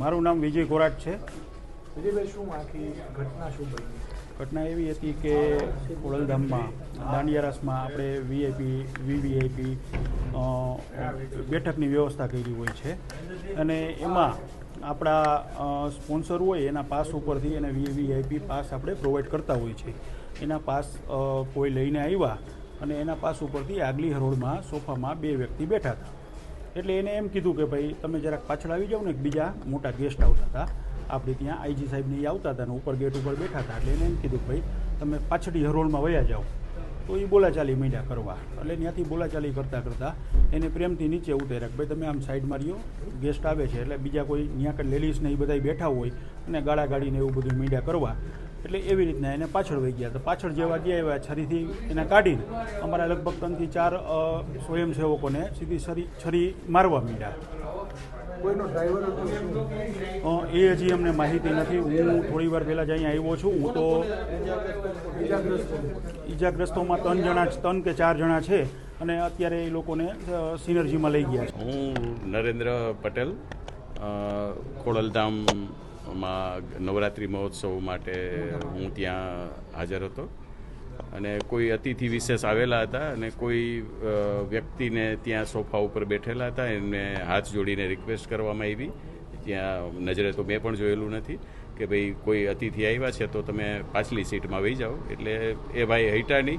મારું નામ વિજય કોરાટ છે. વિજયભાઈ શું આખી ઘટના શું બની? ઘટના એવી હતી કે ખોડલધામમાં દાંડિયારાસમાં આપણે વીઆઈપી વીવીઆઈપી બેઠકની વ્યવસ્થા કરી હોય છે. અને એમાં આપણા સ્પોન્સર હોય એના પાસ ઉપરથી એને વીવીઆઈપી પાસ આપણે પ્રોવાઈડ કરતા હોય છે. એના પાસ કોઈ લઈને આવ્યા અને એના પાસ ઉપરથી આગલી હરોળમાં સોફામાં બે વ્યક્તિ બેઠા હતા. એટલે એને એમ કીધું કે ભાઈ, તમે જરાક પાછળ આવી જાઓ ને બીજા મોટા ગેસ્ટ આવતા હતા. આપણે ત્યાં આઈજી સાહેબને એ આવતા હતા ને ઉપર ગેટ ઉપર બેઠા હતા. એટલે એને એમ કીધું ભાઈ, તમે પાછળી હરોળમાં વયા જાઓ. તો એ બોલાચાલી મીડ્યા કરવા. એટલે ત્યાંથી બોલાચાલી કરતાં કરતાં એને પ્રેમથી નીચે ઉતાર્યા કે ભાઈ, તમે આમ સાઈડમાં રહ્યો ગેસ્ટ આવે છે. એટલે બીજા કોઈ ત્યાં આગળ લેડીઝને એ બધા બેઠા હોય અને ગાળા ગાડીને એવું બધું મીંડા કરવા. એટલે એવી રીતના એને પાછળ વહી ગયા. તો પાછળ જેવા ગયા એવા છરીથી એને કાઢીને અમારા લગભગ ત્રણથી ચાર સ્વયંસેવકોને સીધી છરી છરી મારવા માંડ્યા. કોઈનો ડ્રાઈવર હતો? શું અ, એ હજી અમને માહિતી નથી. હું થોડી વાર પહેલાં જ અહીંયા આવ્યો છું. હું તો ઈજાગ્રસ્તોમાં ત્રણ જણા ત્રણ કે ચાર જણા છે અને અત્યારે એ લોકોને સિનર્જીમાં લઈ ગયા છે. હું નરેન્દ્ર પટેલ અ, ખોડલધામમાં નવરાત્રિ મહોત્સવ માટે હું ત્યાં હાજર હતો. અને કોઈ અતિથિ વિશેષ આવેલા હતા અને કોઈ વ્યક્તિને ત્યાં સોફા ઉપર બેઠેલા હતા, એમને હાથ જોડીને રિક્વેસ્ટ કરવામાં આવી. ત્યાં નજરે તો મેં પણ જોયેલું નથી કે ભાઈ કોઈ અતિથિ આવ્યા છે તો તમે પાછલી સીટમાં વહી જાઓ. એટલે એ ભાઈ હૈટાની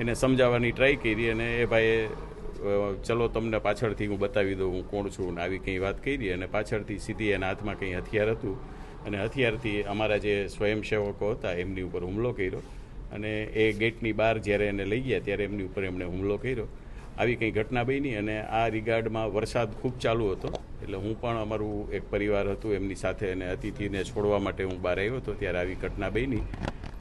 એને સમજાવવાની ટ્રાય કરી અને એ ભાઈએ ચલો તમને પાછળથી હું બતાવી દઉં હું કોણ છું ને આવી કંઈ વાત કરી અને પાછળથી સીધી એના હાથમાં કંઈ હથિયાર હતું. અને હથિયારથી અમારા જે સ્વયંસેવકો હતા, એમની ઉપર હુમલો કર્યો. અને એ ગેટની બહાર જ્યારે એને લઈ ગયા, ત્યારે એમની ઉપર એમણે હુમલો કર્યો. આવી કંઈ ઘટના બની અને આ રિગાર્ડમાં વરસાદ ખૂબ ચાલુ હતો. એટલે હું પણ અમારું એક પરિવાર હતું, એમની સાથે અને અતિથિને છોડવા માટે હું બહાર આવ્યો હતો, ત્યારે આવી ઘટના બની.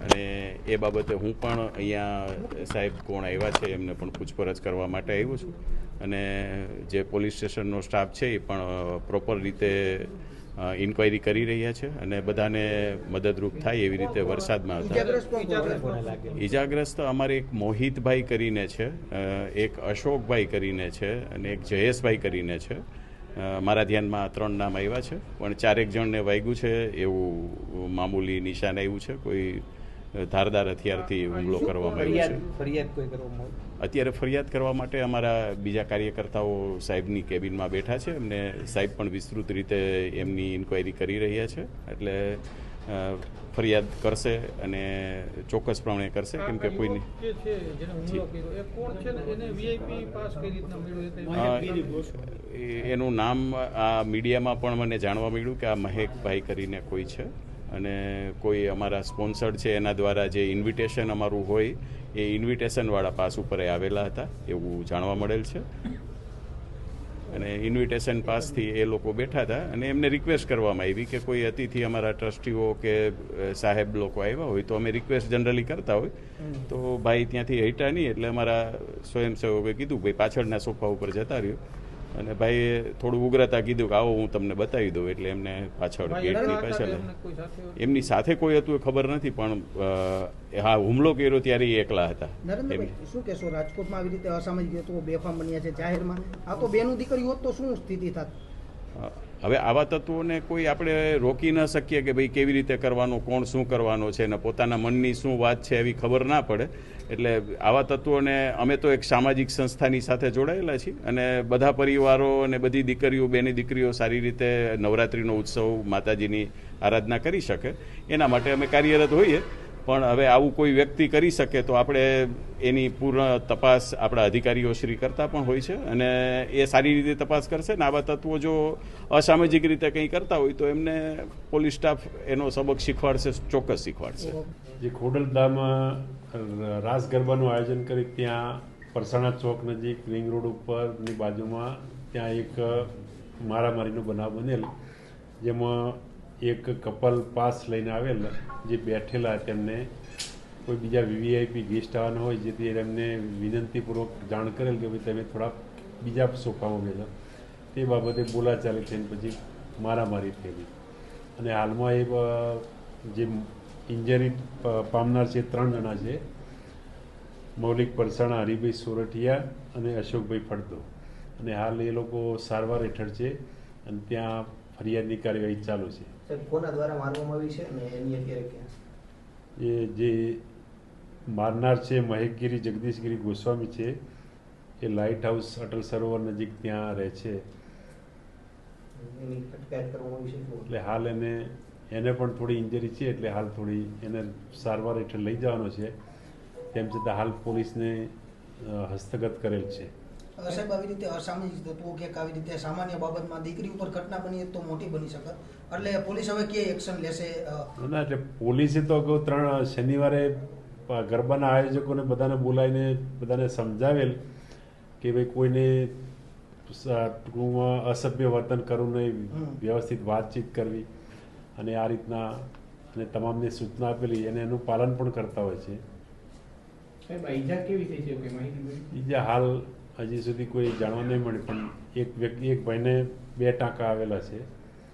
અને એ બાબતે હું પણ અહીંયા સાહેબ કોણ આવ્યા છે, એમને પણ પૂછપરછ કરવા માટે આવ્યો છું. અને જે પોલીસ સ્ટેશનનો સ્ટાફ છે, એ પણ પ્રોપર રીતે ઇન્ક્વાયરી કરી રહ્યા છે અને બધાને મદદરૂપ થાય એવી રીતે વરસાદમાં હતા. ઈજાગ્રસ્ત અમારે એક મોહિતભાઈ કરીને છે એક અશોકભાઈ કરીને છે અને એક જયેશભાઈ કરીને છે. મારા ધ્યાનમાં ત્રણ નામ આવ્યા છે પણ ચારેક જણને વાગ્યું છે એવું મામૂલી નિશાન આવ્યું છે. કોઈ ધારદાર હથિયારથી હુમલો કરવામાં આવ્યો છે? ફરિયાદ? અત્યારે ફરિયાદ કરવા માટે અમારા બીજા કાર્યકર્તાઓ સાહેબની કેબિનમાં બેઠા છે. એમને સાહેબ પણ વિસ્તૃત રીતે એમની ઇન્ક્વાયરી કરી રહ્યા છે. એટલે ફરિયાદ કરશે અને ચોક્કસ પ્રમાણે કરશે કેમ કે કોઈની જે છે જેને હુમલો કર્યો એ કોણ છે ને? એને વીઆઈપી પાસ કઈ એનું નામ આ મીડિયામાં પણ મને જાણવા મળ્યું કે આ મહેકભાઈ કરીને કોઈ છે. અને કોઈ અમારા સ્પોન્સર્ડ છે, એના દ્વારા જે ઇન્વિટેશન અમારું હોય, એ ઇન્વિટેશનવાળા પાસ ઉપર આવેલા હતા, એવું જાણવા મળેલ છે. અને ઇન્વિટેશન પાસથી એ લોકો બેઠા હતા અને એમને રિક્વેસ્ટ કરવામાં આવી કે કોઈ અતિથિ અમારા ટ્રસ્ટીઓ કે સાહેબ લોકો આવ્યા હોય તો અમે રિક્વેસ્ટ જનરલી કરતા હોય. તો ભાઈ ત્યાંથી હૈટા નહીં, એટલે અમારા સ્વયંસેવકોએ કીધું, ભાઈ પાછળના સોફા ઉપર જતા રહ્યો. અને ભાઈએ થોડું ઉગ્રતા કીધું કે આવો હું તમને બતાવી દઉં એટલે એમને પાછળ ગેટની પાછળ એમને સાથે કોઈ હતું એ ખબર નથી પણ હા હુમલો કર્યો ત્યારે એ એકલા હતા. શું કહેશો? રાજકોટમાં આવી રીતે અસામાજિક તત્વો બેફામ બન્યા છે જાહેરમાં. આ તો બેનું દીકરી હોત તો શું સ્થિતિ થાત? હવે આવા તત્વોને કોઈ આપણે રોકી ન શકીએ કે ભાઈ કેવી રીતે કરવાનું, કોણ શું કરવાનો છે ને પોતાના મનની શું વાત છે એવી ખબર ના પડે. એટલે આવા તત્વોને અમે તો એક સામાજિક સંસ્થાની સાથે જોડાયેલા છીએ અને બધા પરિવારો અને બધી દીકરીઓ, બેની દીકરીઓ સારી રીતે નવરાત્રિનો ઉત્સવ માતાજીની આરાધના કરી શકે. એના માટે અમે કાર્યરત હોઈએ. પણ હવે આવું કોઈ વ્યક્તિ કરી શકે તો આપણે એની પૂર્ણ તપાસ આપણા અધિકારીઓ શ્રી કરતા પણ હોય છે અને એ સારી રીતે તપાસ કરશે. ને આવા તત્વો જો અસામાજિક રીતે કંઈ કરતા હોય તો એમને પોલીસ સ્ટાફ એનો સબક શીખવાડશે, ચોક્કસ શીખવાડશે. જે ખોડલધામાં રાસ ગરબાનું આયોજન કરી ત્યાં પરસાણા ચોક નજીક રિંગ રોડ ઉપરની બાજુમાં ત્યાં એક મારામારીનો બનાવ બનેલ, જેમાં એક કપલ પાસ લઈને આવેલ, જે બેઠેલા તેમને કોઈ બીજા વીવીઆઈપી ગેસ્ટ આવવાના હોય, જેથી એમને વિનંતીપૂર્વક જાણ કરેલ કે ભાઈ તમે થોડા બીજા સોફામાં બેસો તે બાબતે બોલાચાલી થઈને પછી મારામારી થયેલી. અને હાલમાં એ જે ઇન્જરી પામનાર છે ત્રણ જણા છે, મૌલિક પરસાણા, હરિભાઈ સોરઠિયા અને અશોકભાઈ ફળદો. અને હાલ એ લોકો સારવાર હેઠળ છે અને ત્યાં ફરિયાદની કાર્યવાહી ચાલુ છે. કોના દ્વારા મારવામાં આવી છે અને એની અત્યારે ક્યાં? એ જે મારનાર છે મહેકગીરી જગદીશગીરી ગોસ્વામી છે એ લાઇટ હાઉસ અટલ સરોવર નજીક ત્યાં રહે છે. એટલે હાલ એને એને પણ થોડી ઇન્જરી છે એટલે હાલ થોડી એને સારવાર હેઠળ લઈ જવાનો છે. તેમ છતાં હાલ પોલીસને હસ્તગત કરેલ છે. સાહેબ આવી રીતે અસામાજિક તત્વો કે આવી રીતે સામાન્ય બાબતમાં દીકરી ઉપર ઘટના બની તો મોટી બની શકે. એટલે પોલીસ હવે કે એક્શન લેશે? ના એટલે પોલીસે તો અગાઉ ત્રણ શનિવારે ગરબાના આયોજકોને બધાને બોલાવીને બધાને સમજાવેલ કે ભાઈ કોઈને ટૂંકમાં અસભ્ય વર્તન કરવું નહીં વ્યવસ્થિત વાતચીત કરવી અને આ રીતના અને તમામને સૂચના આપેલી અને એનું પાલન પણ કરતા હોય છે. સાહેબ ઈજા કેવી થઈ છે? કોઈ બીજા હાલ હજી સુધી કોઈ જાણવા નહીં મળે પણ એક વ્યક્તિ, એક ભાઈને બે ટાંકા આવેલા છે.